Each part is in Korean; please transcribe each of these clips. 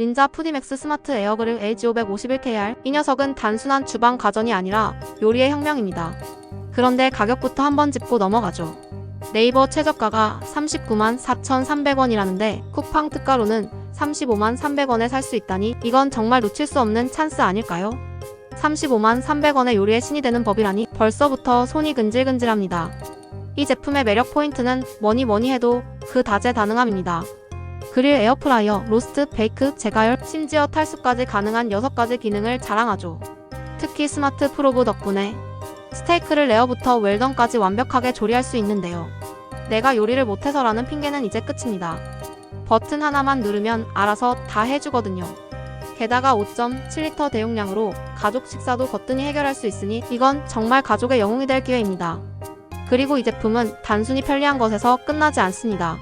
닌자 푸디맥스 스마트 에어그릴 AG551KR 이 녀석은 단순한 주방 가전이 아니라 요리의 혁명입니다. 그런데 가격부터 한번 짚고 넘어가죠. 네이버 최저가가 39만 4,300원이라는데 쿠팡 특가로는 35만 300원에 살 수 있다니 이건 정말 놓칠 수 없는 찬스 아닐까요? 35만 300원의 요리의 신이 되는 법이라니 벌써부터 손이 근질근질합니다. 이 제품의 매력 포인트는 뭐니 뭐니 해도 그 다재다능함입니다. 그릴 에어프라이어, 로스트, 베이크, 재가열, 심지어 탈수까지 가능한 6가지 기능을 자랑하죠. 특히 스마트 프로브 덕분에 스테이크를 레어부터 웰던까지 완벽하게 조리할 수 있는데요. 내가 요리를 못해서라는 핑계는 이제 끝입니다. 버튼 하나만 누르면 알아서 다 해주거든요. 게다가 5.7리터 대용량으로 가족 식사도 거뜬히 해결할 수 있으니 이건 정말 가족의 영웅이 될 기회입니다. 그리고 이 제품은 단순히 편리한 것에서 끝나지 않습니다.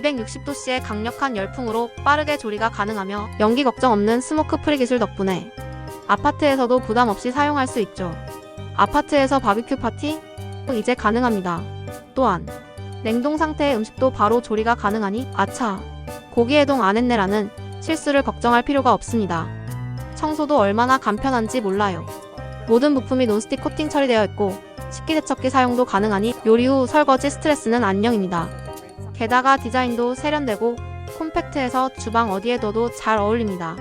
260도씨의 강력한 열풍으로 빠르게 조리가 가능하며 연기 걱정 없는 스모크 프리 기술 덕분에 아파트에서도 부담 없이 사용할 수 있죠. 아파트에서 바비큐 파티? 이제 가능합니다. 또한 냉동 상태의 음식도 바로 조리가 가능하니 아차 고기 해동 안 했네라는 실수를 걱정할 필요가 없습니다. 청소도 얼마나 간편한지 몰라요. 모든 부품이 논스틱 코팅 처리되어 있고 식기세척기 사용도 가능하니 요리 후 설거지 스트레스는 안녕입니다. 게다가 디자인도 세련되고 콤팩트해서 주방 어디에 둬도 잘 어울립니다.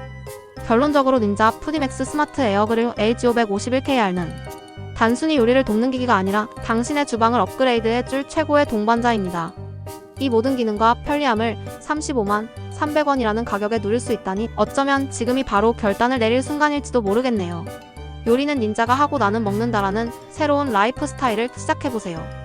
결론적으로 닌자 푸디맥스 스마트 에어그릴 AG551KR는 단순히 요리를 돕는 기기가 아니라 당신의 주방을 업그레이드해줄 최고의 동반자입니다. 이 모든 기능과 편리함을 35만 300원이라는 가격에 누릴 수 있다니 어쩌면 지금이 바로 결단을 내릴 순간일지도 모르겠네요. 요리는 닌자가 하고 나는 먹는다라는 새로운 라이프 스타일을 시작해보세요.